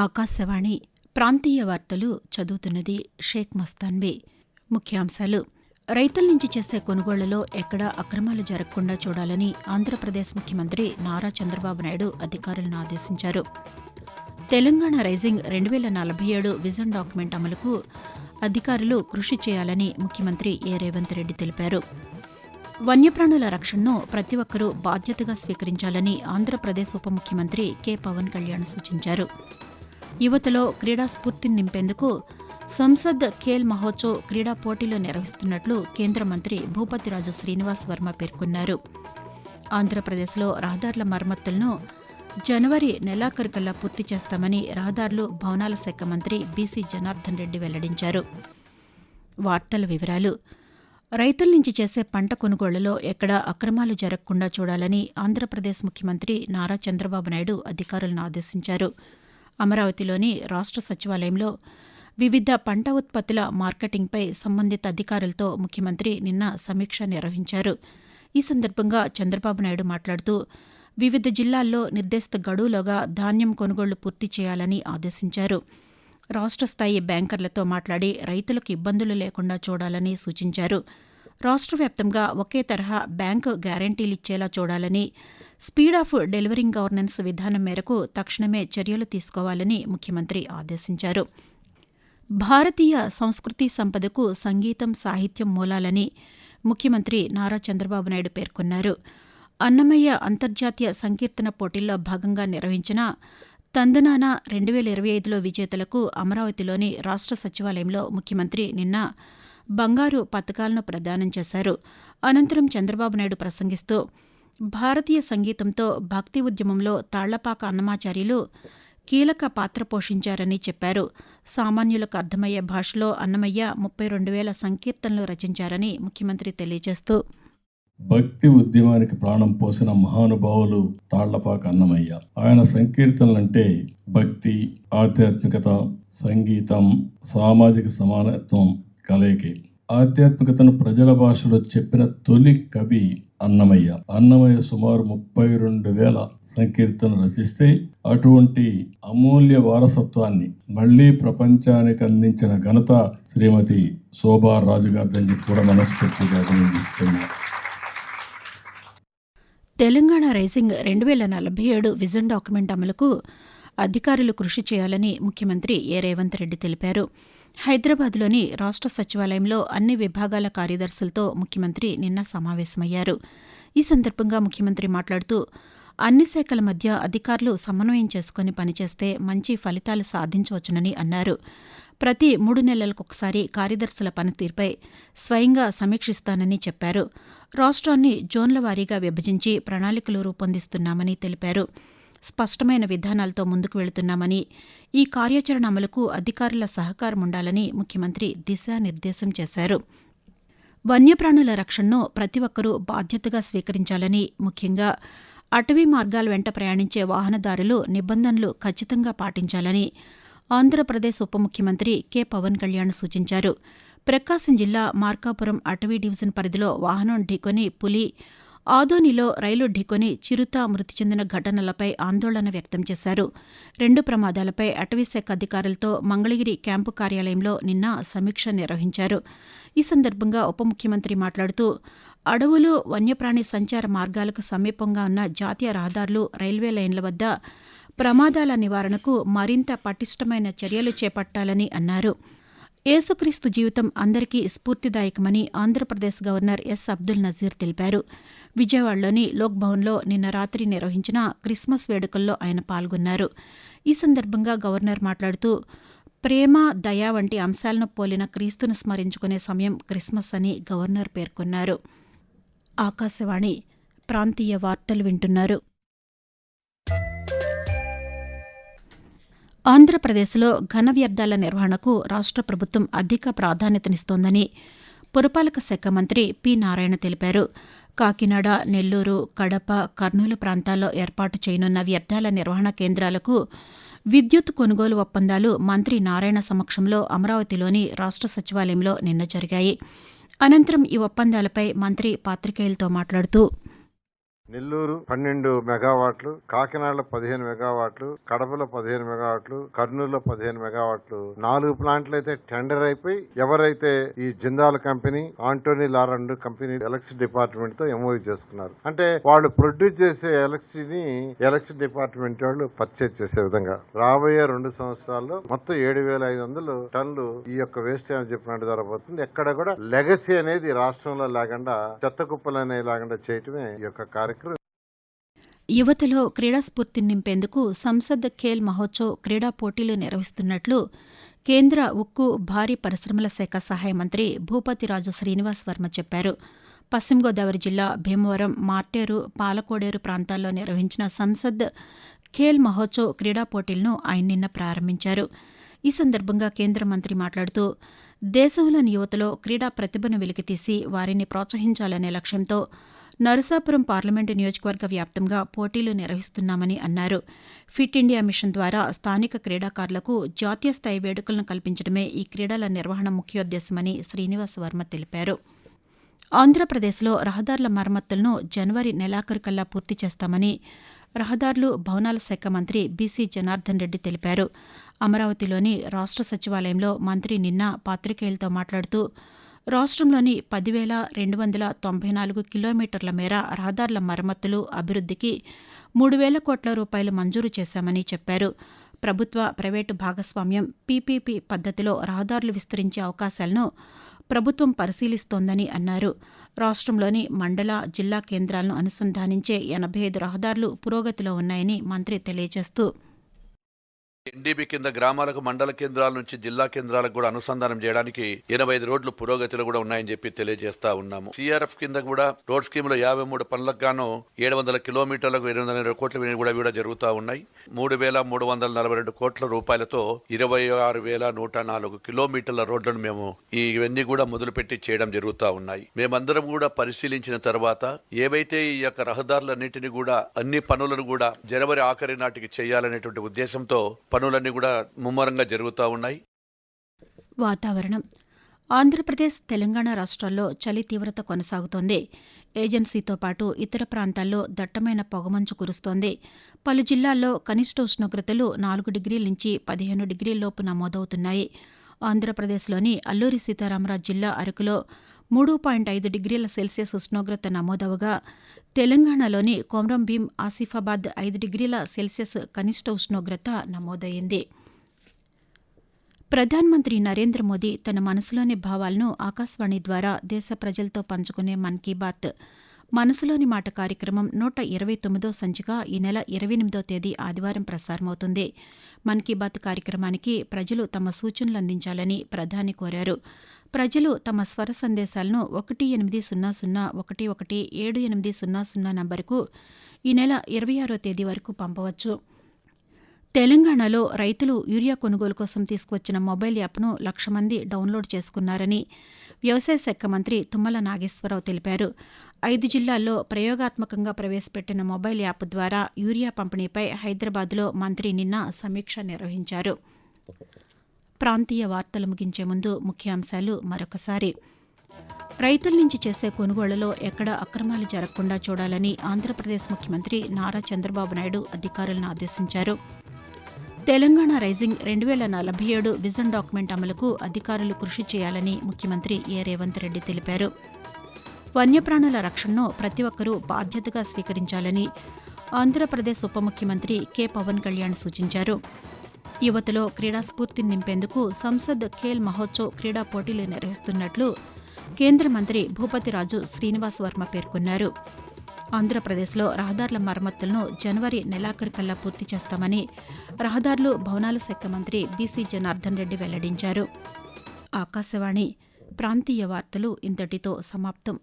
ఆకాశవాణి ప్రాంతీయ వార్తలు చదువుతున్నది షేక్ మస్తాన్బీ. ముఖ్యాంశాలు. రైతుల నుంచి చేసే కొనుగోళ్ళలో ఎక్కడా అక్రమాలు జరగకుండా చూడాలని ఆంధ్రప్రదేశ్ ముఖ్యమంత్రి నారా చంద్రబాబు నాయుడు అధికారులను ఆదేశించారు. తెలంగాణ రైజింగ్ రెండు వేల నలభై ఏడు విజన్ డాక్యుమెంట్ అమలుకు అధికారులు కృషి చేయాలని ముఖ్యమంత్రి ఏ. రేవంత్ రెడ్డి తెలిపారు. వన్యప్రాణుల రక్షణను ప్రతి ఒక్కరూ బాధ్యతగా స్వీకరించాలని ఆంధ్రప్రదేశ్ ఉప ముఖ్యమంత్రి కె. పవన్ కళ్యాణ్ సూచించారు. యువతలో క్రీడా స్ఫూర్తిని నింపేందుకు సంసద్ ఖేల్ మహోత్సవ్ క్రీడా పోటీలు నిర్వహిస్తున్నట్లు కేంద్ర మంత్రి భూపతిరాజు శ్రీనివాస్ వర్మ పేర్కొన్నారు. ఆంధ్రప్రదేశ్లో రహదారుల మరమ్మతులను జనవరి నెలాఖరుకల్లా పూర్తి చేస్తామని రహదారులు భవనాల శాఖ మంత్రి బీసీ జనార్దన్ రెడ్డి వెల్లడించారు. వార్తల వివరాలు. రైతుల నుంచి చేసే పంట కొనుగోళ్ళలో ఎక్కడా అక్రమాలు జరగకుండా చూడాలని ఆంధ్రప్రదేశ్ ముఖ్యమంత్రి నారా చంద్రబాబు నాయుడు అధికారులను ఆదేశించారు. అమరావతిలోని రాష్ట్ర సచివాలయంలో వివిధ పంట ఉత్పత్తుల మార్కెటింగ్పై సంబంధిత అధికారులతో ముఖ్యమంత్రి నిన్న సమీక్ష నిర్వహించారు. ఈ సందర్భంగా చంద్రబాబు నాయుడు మాట్లాడుతూ వివిధ జిల్లాల్లో నిర్దేశిత గడువులోగా ధాన్యం కొనుగోళ్ళు పూర్తి చేయాలని ఆదేశించారు. రాష్ట్ర స్థాయి బ్యాంకర్లతో మాట్లాడి రైతులకు ఇబ్బందులు లేకుండా చూడాలని సూచించారు. రాష్ట్ర వ్యాప్తంగా ఒకే తరహా బ్యాంకు గ్యారంటీలిచ్చేలా చూడాలని స్పీడ్ ఆఫ్ డెలివరింగ్ గవర్నెన్స్ విధానం మేరకు తక్షణమే చర్యలు తీసుకోవాలని ముఖ్యమంత్రి ఆదేశించారు. భారతీయ సంస్కృతి సంపదకు సంగీతం సాహిత్యం మూలాలని ముఖ్యమంత్రి నారా చంద్రబాబు నాయుడు పేర్కొన్నారు. అన్నమయ్య అంతర్జాతీయ సంకీర్తన పోటీల్లో భాగంగా నిర్వహించిన తందనాన రెండు వేల ఇరవై ఐదులో విజేతలకు అమరావతిలోని రాష్ట్ర సచివాలయంలో ముఖ్యమంత్రి నిన్న బంగారు పతకాలను ప్రదానం చేశారు. అనంతరం చంద్రబాబు నాయుడు ప్రసంగిస్తూ భారతీయ సంగీతంతో భక్తి ఉద్యమంలో తాళ్ళపాక అన్నమాచార్యులు కీలక పాత్ర పోషించారని చెప్పారు. సామాన్యులకు అర్థమయ్యే భాషలో అన్నమయ్య ముప్పై రెండు వేల సంకీర్తనలు రచించారని ముఖ్యమంత్రి తెలియజేస్తూ భక్తి ఉద్యమానికి ప్రాణం పోసిన మహానుభావులు తాళ్ళపాక అన్నమయ్య. ఆయన సంకీర్తనలంటే భక్తి ఆధ్యాత్మికత సంగీతం సామాజిక సమానత్వం కలయికి. ఆధ్యాత్మికతను ప్రజల భాషలో చెప్పిన తొలి కవి అన్నమయ్య. అన్నమయ్య సుమారు ముప్పై రెండు వేల సంకీర్తన రచిస్తే అటువంటి అమూల్య వారసత్వాన్ని మళ్ళీ ప్రపంచానికి అందించిన ఘనత శ్రీమతి శోభా రాజు కూడా మనస్ఫూర్తిగా అభినందిస్తున్నారు తెలంగాణ రైజింగ్ రెండు వేల నలభై ఏడు విజన్ డాక్యుమెంట్ అమలుకు అధికారులు కృషి చేయాలని ముఖ్యమంత్రి ఏ రేవంత్ రెడ్డి తెలిపారు. హైదరాబాద్లోని రాష్ట్ర సచివాలయంలో అన్ని విభాగాల కార్యదర్శులతో ముఖ్యమంత్రి నిన్న సమావేశమయ్యారు. ఈ సందర్భంగా ముఖ్యమంత్రి మాట్లాడుతూ అన్ని శాఖల మధ్య అధికారులు సమన్వయం చేసుకుని పనిచేస్తే మంచి ఫలితాలు సాధించవచ్చునని అన్నారు. ప్రతి మూడు నెలలకొకసారి కార్యదర్శుల పనితీరుపై స్వయంగా సమీక్షిస్తానని చెప్పారు. రాష్ట్రాన్ని జోన్ల వారీగా విభజించి ప్రణాళికలు రూపొందిస్తున్నామని తెలిపారు. స్పష్టమైన విధానాలతో ముందుకు వెళుతున్నామని ఈ కార్యాచరణ అమలుకు అధికారుల సహకారం ఉండాలని ముఖ్యమంత్రి దిశానిర్దేశం చేశారు. వన్యప్రాణుల రక్షణను ప్రతి ఒక్కరూ బాధ్యతగా స్వీకరించాలని ముఖ్యంగా అటవీ మార్గాల వెంట ప్రయాణించే వాహనదారులు నిబంధనలు ఖచ్చితంగా పాటించాలని ఆంధ్రప్రదేశ్ ఉప ముఖ్యమంత్రి కె. పవన్ కళ్యాణ్ సూచించారు. ప్రకాశం జిల్లా మార్కాపురం అటవీ డివిజన్ పరిధిలో వాహనం ఢీకొని పులి ఆదోనిలో రైలు ఢీకొని చిరుత మృతి చెందిన ఘటనలపై ఆందోళన వ్యక్తం చేశారు. రెండు ప్రమాదాలపై అటవీశాఖ అధికారులతో మంగళగిరి క్యాంపు కార్యాలయంలో నిన్న సమీక్ష నిర్వహించారు. ఈ సందర్భంగా ఉప ముఖ్యమంత్రి మాట్లాడుతూ అడవులు వన్యప్రాణి సంచార మార్గాలకు సమీపంగా ఉన్న జాతీయ రహదారులు రైల్వే లైన్ల వద్ద ప్రమాదాల నివారణకు మరింత పటిష్టమైన చర్యలు చేపట్టాలని అన్నారు. యేసుక్రీస్తు జీవితం అందరికీ స్ఫూర్తిదాయకమని ఆంధ్రప్రదేశ్ గవర్నర్ ఎస్ అబ్దుల్ నజీర్ తెలిపారు. విజయవాడలోని లోక్ భవన్లో నిన్న రాత్రి నిర్వహించిన క్రిస్మస్ వేడుకల్లో ఆయన పాల్గొన్నారు. ఈ సందర్భంగా గవర్నర్ మాట్లాడుతూ ప్రేమ దయ వంటి అంశాలను పోలిన క్రీస్తును స్మరించుకునే సమయం క్రిస్మస్ అని గవర్నర్ పేర్కొన్నారు. ఆకాశవాణి ప్రాంతీయ వార్తలు వింటున్నారు. ఆంధ్రప్రదేశ్లో ఘన వ్యర్థాల నిర్వహణకు రాష్ట్ర ప్రభుత్వం అధిక ప్రాధాన్యతనిస్తోందని పురపాలక శాఖ మంత్రి పి నారాయణ తెలిపారు. కాకినాడ నెల్లూరు కడప కర్నూలు ప్రాంతాల్లో ఏర్పాటు చేయనున్న వ్యర్థాల నిర్వహణ కేంద్రాలకు విద్యుత్ కొనుగోలు ఒప్పందాలు మంత్రి నారాయణ సమక్షంలో అమరావతిలోని రాష్ట్ర సచివాలయంలో నిన్న జరిగాయి. అనంతరం ఈ ఒప్పందాలపై మంత్రి పాత్రికేయులతో మాట్లాడుతూ నెల్లూరు పన్నెండు మెగావాట్లు కాకినాడలో పదిహేను మెగావాట్లు కడపలో పదిహేను మెగావాట్లు కర్నూలులో పదిహేను మెగావాట్లు. నాలుగు ప్లాంట్లు అయితే టెండర్ అయిపోయి ఎవరైతే ఈ జిందాల్ కంపెనీ ఆంటోనీ లారండ్ కంపెనీ ఎలక్ట్రిసిటీ డిపార్ట్మెంట్తో ఎంఓయూ చేసుకున్నారు. అంటే వాళ్ళు ప్రొడ్యూస్ చేసే ఎలక్ట్రిసిటీని ఎలక్ట్రిసిటీ డిపార్ట్మెంట్ వాళ్ళు పర్చేజ్ చేసే విధంగా. రాబోయే రెండు సంవత్సరాల్లో మొత్తం ఏడు వేల ఐదు వందలు టన్నులు ఈ యొక్క వేస్ట్ అని చెప్పినట్టు జరగబోతుంది ఎక్కడ కూడా లెగసీ అనేది రాష్ట్రంలో లేకుండా చెత్త కుప్పలు అనేవి లేకుండా చేయటమే ఈ యొక్క కార్యక్రమం. యువతలో క్రీడాస్ఫూర్తిని నింపేందుకు సంసద్ ఖేల్ మహోత్సవ్ క్రీడా పోటీలు నిర్వహిస్తున్నట్లు కేంద్ర ఉక్కు భారీ పరిశ్రమల శాఖ సహాయ మంత్రి భూపతిరాజు శ్రీనివాస్ వర్మ చెప్పారు. పశ్చిమ గోదావరి జిల్లా భీమవరం మార్టేరు పాలకోడేరు ప్రాంతాల్లో నిర్వహించిన సంసద్ ఖేల్ మహోత్సవ్ క్రీడా పోటీలను ఆయన నిన్న ప్రారంభించారు. ఈ సందర్భంగా కేంద్ర మంత్రి మాట్లాడుతూ దేశంలోని యువతలో క్రీడా ప్రతిభను వెలికితీసి వారిని ప్రోత్సహించాలనే లక్ష్యంతో నరసాపురం పార్లమెంటు నియోజకవర్గ వ్యాప్తంగా పోటీలు నిర్వహిస్తున్నామని అన్నారు. ఫిట్ ఇండియా మిషన్ ద్వారా స్థానిక క్రీడాకారులకు జాతీయ స్థాయి వేడుకలను కల్పించడమే ఈ క్రీడల నిర్వహణ ముఖ్యోద్దేశమని శ్రీనివాస్ వర్మ తెలిపారు. ఆంధ్రప్రదేశ్లో రహదారుల మరమ్మతులను జనవరి నెలాఖరుకల్లా పూర్తి చేస్తామని రహదారులు భవనాల శాఖ మంత్రి బీసీ జనార్దన్ రెడ్డి తెలిపారు. అమరావతిలోని రాష్ట్ర సచివాలయంలో మంత్రి నిన్న పాతికేయులతో మాట్లాడుతూ రాష్ట్రంలోని పదివేల రెండు వందల తొంభై నాలుగు కిలోమీటర్ల మేర రహదారుల మరమ్మతులు అభివృద్ధికి మూడు వేల కోట్ల రూపాయలు మంజూరు చేశామని చెప్పారు. ప్రభుత్వ ప్రైవేటు భాగస్వామ్యం పీపీపీ పద్ధతిలో రహదారులు విస్తరించే అవకాశాలను ప్రభుత్వం పరిశీలిస్తోందని అన్నారు. రాష్ట్రంలోని మండల జిల్లా కేంద్రాలను అనుసంధానించే ఎనభై ఐదు రహదారులు పురోగతిలో ఉన్నాయని మంత్రి తెలియజేస్తూ ఎన్డీబీ కింద గ్రామాలకు మండల కేంద్రాల నుంచి జిల్లా కేంద్రాలకు కూడా అనుసంధానం చేయడానికి ఎనభై ఐదు రోడ్లు పురోగతిలో కూడా ఉన్నాయని చెప్పి తెలియజేస్తా ఉన్నాము. సిఆర్ఎఫ్ కింద కూడా రోడ్ స్కీమ్లో యాభై మూడు పనులకు గాను ఏడు వందల కిలోమీటర్లకు ఎనిమిది వందల ఇరవై కోట్ల కూడా కూడా జరుగుతూ ఉన్నాయి. మూడు వేల మూడు వందల నలభై రెండు కోట్ల రూపాయలతో ఇరవై ఆరు వేల నూట నాలుగు కిలోమీటర్ల రోడ్లను మేము ఇవన్నీ కూడా మొదలుపెట్టి చేయడం జరుగుతూ ఉన్నాయి. మేమందరం కూడా పరిశీలించిన తర్వాత ఏవైతే ఈ యొక్క రహదారులన్నింటినీ కూడా అన్ని పనులను కూడా జనవరి ఆఖరి నాటికి చేయాలనేటువంటి ఉద్దేశంతో పనులన్నీ కూడా ముమ్మరంగా జరుగుతూ ఉన్నాయి. వాతావరణం. ఆంధ్రప్రదేశ్ తెలంగాణ రాష్ట్రాల్లో చలి తీవ్రత కొనసాగుతోంది. ఏజెన్సీతో పాటు ఇతర ప్రాంతాల్లో దట్టమైన పొగమంచు కురుస్తోంది. పలు జిల్లాల్లో కనిష్ట ఉష్ణోగ్రతలు నాలుగు డిగ్రీల నుంచి పదిహేను డిగ్రీల లోపు నమోదవుతున్నాయి. ఆంధ్రప్రదేశ్లోని అల్లూరి సీతారామరాజు జిల్లా అరకులో మూడు పాయింట్ ఐదు డిగ్రీల సెల్సియస్ ఉష్ణోగ్రత నమోదవగా తెలంగాణలోని కొమ్రంభీం ఆసిఫాబాద్ ఐదు డిగ్రీల సెల్సియస్ కనిష్ట ఉష్ణోగ్రత నమోదైంది. ప్రధానమంత్రి నరేంద్ర మోదీ తన మనసులోని భావాలను ఆకాశవాణి ద్వారా దేశ ప్రజలతో పంచుకునే మన్ కీ బాత్ మనసులోని మాట కార్యక్రమం నూట ఇరవై తొమ్మిదో సంచిక ఈ నెల ఇరవై ఎనిమిదో తేదీ ఆదివారం ప్రసారమవుతుంది. మన్ కీ బాత్ కార్యక్రమానికి ప్రజలు తమ సూచనలు అందించాలని ప్రధాని కోరారు. ప్రజలు తమ స్వర సందేశాలను ఒకటి ఎనిమిది సున్నా సున్నా ఒకటి ఒకటి ఏడు ఎనిమిది సున్నా సున్నా నంబరుకు ఈ నెల ఇరవై ఆరో తేదీ వరకు పంపవచ్చు. తెలంగాణలో రైతులు యూరియా కొనుగోలు కోసం తీసుకువచ్చిన మొబైల్ యాప్ను లక్ష మంది డౌన్లోడ్ చేసుకున్నారని వ్యవసాయ శాఖ మంత్రి తుమ్మల నాగేశ్వరరావు తెలిపారు. ఐదు జిల్లాల్లో ప్రయోగాత్మకంగా ప్రవేశపెట్టిన మొబైల్ యాప్ ద్వారా యూరియా పంపిణీపై హైదరాబాద్లో మంత్రి నిన్న సమీక్ష నిర్వహించారు. ప్రాంతీయ వార్తలు ముగించే ముందు ముఖ్యాంశాలు మరొకసారి. రైతుల నుంచి చేసే కొనుగోళ్ళలో ఎక్కడా అక్రమాలు జరగకుండా చూడాలని ఆంధ్రప్రదేశ్ ముఖ్యమంత్రి నారా చంద్రబాబు నాయుడు అధికారులను ఆదేశించారు. తెలంగాణ రైజింగ్ రెండు వేల నలభై ఏడు విజన్ డాక్యుమెంట్ అమలుకు అధికారులు కృషి చేయాలని ముఖ్యమంత్రి ఏ. రేవంత్ రెడ్డి తెలిపారు. వన్యప్రాణుల రక్షణను ప్రతి ఒక్కరూ బాధ్యతగా స్వీకరించాలని ఆంధ్రప్రదేశ్ ఉప ముఖ్యమంత్రి కె. పవన్ కళ్యాణ్ సూచించారు. యువతలో క్రీడా స్ఫూర్తిని నింపేందుకు సంసద్ ఖేల్ మహోత్సవ్ క్రీడా పోటీలు నిర్వహిస్తున్నట్లు కేంద్ర మంత్రి భూపతిరాజు శ్రీనివాస్ వర్మ పేర్కొన్నారు. ఆంధ్రప్రదేశ్లో రహదారుల మరమ్మతులను జనవరి నెలాఖరుకల్లా పూర్తి చేస్తామని రహదారులు భవనాల శాఖ మంత్రి బీసీ జనార్దన్ రెడ్డి వెల్లడించారు. ఆకాశవాణి ప్రాంతీయ వార్తలు ఇంతటితో సమాప్తం.